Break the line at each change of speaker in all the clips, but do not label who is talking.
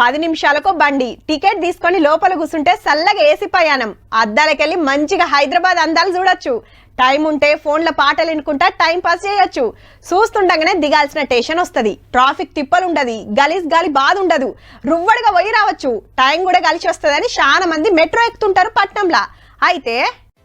పది నిమిషాలకు బండి. టికెట్ తీసుకొని లోపల కూర్చుంటే చల్లగా ఏసీ ప్రయాణం. అద్దాలకెళ్ళి మంచిగా హైదరాబాద్ అందాలు చూడొచ్చు. టైం ఉంటే ఫోన్లో పాటలు వినుకుంటా టైం పాస్ చేయొచ్చు. చూస్తుండగానే దిగాల్సిన టేషన్ వస్తుంది. ట్రాఫిక్ తిప్పలుండదు. గలీజ్ గాలి బాధ ఉండదు రువ్వడిగా పోయి రావచ్చు. టైం కూడా కలిసి వస్తుందని చాలా మంది మెట్రో ఎక్కుతుంటారు పట్నంలా. అయితే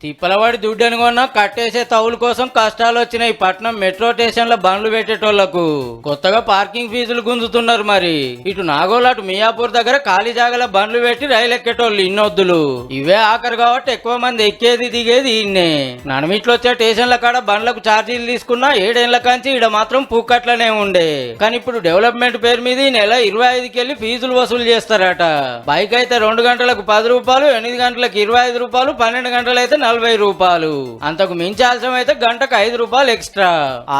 తిప్పలవాడి దుడ్డు అనుకున్నా కట్టేసే తవుల కోసం కష్టాలు వచ్చినాయి. పట్నం మెట్రో స్టేషన్లో బండ్లు పెట్టేటోళ్ళకు కొత్తగా పార్కింగ్ ఫీజులు గుంజుతున్నారు మరి. ఇటు నాగోలు అటు మియాపూర్ దగ్గర ఖాళీ జాగల బండ్లు పెట్టి రైలు ఎక్కేటోళ్ళు ఇన్నొద్దులు. ఇవే ఆఖరు కాబట్టి ఎక్కువ మంది ఎక్కేది దిగేది ఇన్నే నడమిట్లో వచ్చే స్టేషన్ల కాడ బండ్లకు ఛార్జీలు తీసుకున్నా ఏడేళ్ళ కాంచి ఈడ మాత్రం పూకట్లనే ఉండే. కానీ ఇప్పుడు డెవలప్మెంట్ పేరు మీద ఈ నెల ఇరవై ఐదుకి వెళ్ళి ఫీజులు వసూలు చేస్తారట. బైక్ అయితే రెండు గంటలకు పది రూపాయలు ఎనిమిది గంటలకు ఇరవై ఐదు రూపాయలు పన్నెండు గంటలు అయితే నలభై రూపాయలు. అంతకు మించి ఆలస్యం అయితే గంటకు ఐదు రూపాయలు ఎక్స్ట్రా.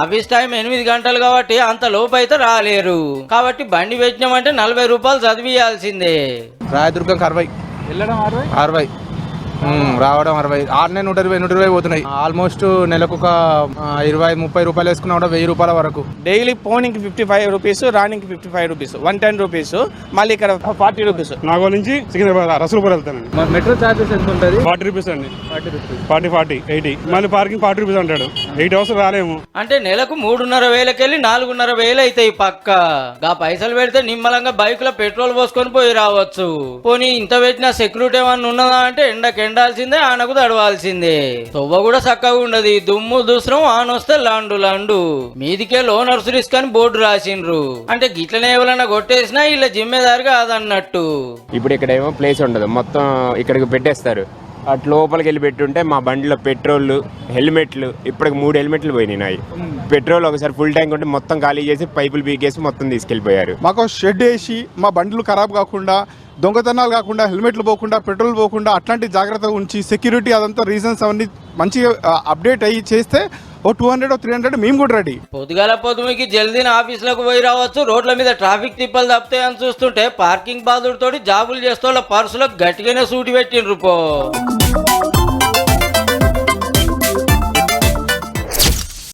ఆఫీస్ టైం ఎనిమిది గంటలు కాబట్టి అంత లోపు అయితే రాలేరు. కాబట్టి బండి పెట్టినామంటే నలభై రూపాయలు చదివియాల్సిందే.
రాయదుర్గంకి అరవై
అరవై
రావడం అరవై ఆరునే నూట ఇరవై నూట ఇరవై పోతున్నాయి. ఆల్మోస్ట్ నెలకు ఒక ఇరవై ముప్పై రూపాయలు వేసుకున్నా కూడా వెయ్యి రూపాయల వరకు.
డైలీ పోనీకి ఫిఫ్టీ ఫైవ్ రూపీస్ రానికి fifty five rupees one ten rupees మళ్ళీ ఇక్కడ ఫార్టీ రూపీస్.
నాగోల్ నుంచి సికింద్రాబాద్ రసూల్పూర్ వెళ్తానండి.
మెట్రో చార్జెస్ ఎంత ఉంటుంది?
ఫార్టీ రూపీస్ అండి. Forty forty eighty. మళ్ళీ పార్కింగ్ ఫార్టీ రూపీస్ అంటాడు. ఎయిట్ అవర్స్ రాలేము.
అంటే నెలకు మూడున్నర వేలకెళ్ళి నాలుగున్నర వేలు అవుతాయి పక్క. గా పైసలు పెడితే నిమ్మలంగా బైక్లో పెట్రోల్ పోసుకొని పోయి రావచ్చు. పోనీ ఇంత పెట్టిన సెక్యూరిటీ ఏమన్నా ఉన్నదా అంటే ఎండకి ఎండాల్సిందే ఆనకు తడవాల్సిందే. తొవ్వ కూడా చక్కగా ఉండదు. దుమ్ము దుసరం ఆనొస్తే లాండు లాండు. మీదికే లోనర్స్ రిస్క్ అని బోర్డు రాసిండ్రు. అంటే గిట్లనే ఎవరన్నా కొట్టేసినా ఇలా జిమ్మేదారు కాదన్నట్టు.
ఇప్పుడు ఇక్కడ ఏమో ప్లేస్ ఉండదు. మొత్తం ఇక్కడికి పెట్టేస్తారు. అటు లోపలికి వెళ్ళి పెట్టుంటే మా బండిలో పెట్రోల్ హెల్మెట్లు ఇప్పటికి మూడు హెల్మెట్లు పోయినాయి. నాయి పెట్రోల్ ఒకసారి ఫుల్ ట్యాంక్ ఉంటే మొత్తం ఖాళీ చేసి పైపులు పీకేసి మొత్తం తీసుకెళ్ళిపోయారు.
మాకు షెడ్ వేసి మా బండ్లు ఖరాబ్ కాకుండా దొంగతనాలు కాకుండా హెల్మెట్లు పోకుండా పెట్రోల్ పోకుండా అట్లాంటి జాగ్రత్త ఉంచి సెక్యూరిటీ అదంతా రీజన్స్ అవన్నీ మంచిగా అప్డేట్ అయ్యి చేస్తే ఓ టూ హండ్రెడ్ త్రీ హండ్రెడ్ మేము కూడా రెడీ.
పొద్దుగాల జల్దీ జల్దీన ఆఫీసులకు పోయి రావచ్చు. రోడ్ల మీద ట్రాఫిక్ తిప్పలు తప్పుతాయని చూస్తుంటే పార్కింగ్ బాధుడితోటి జాబులు చేస్తోళ్ళ పర్సులకు గట్టిగానే సూటి పెట్టిండ్రు పో.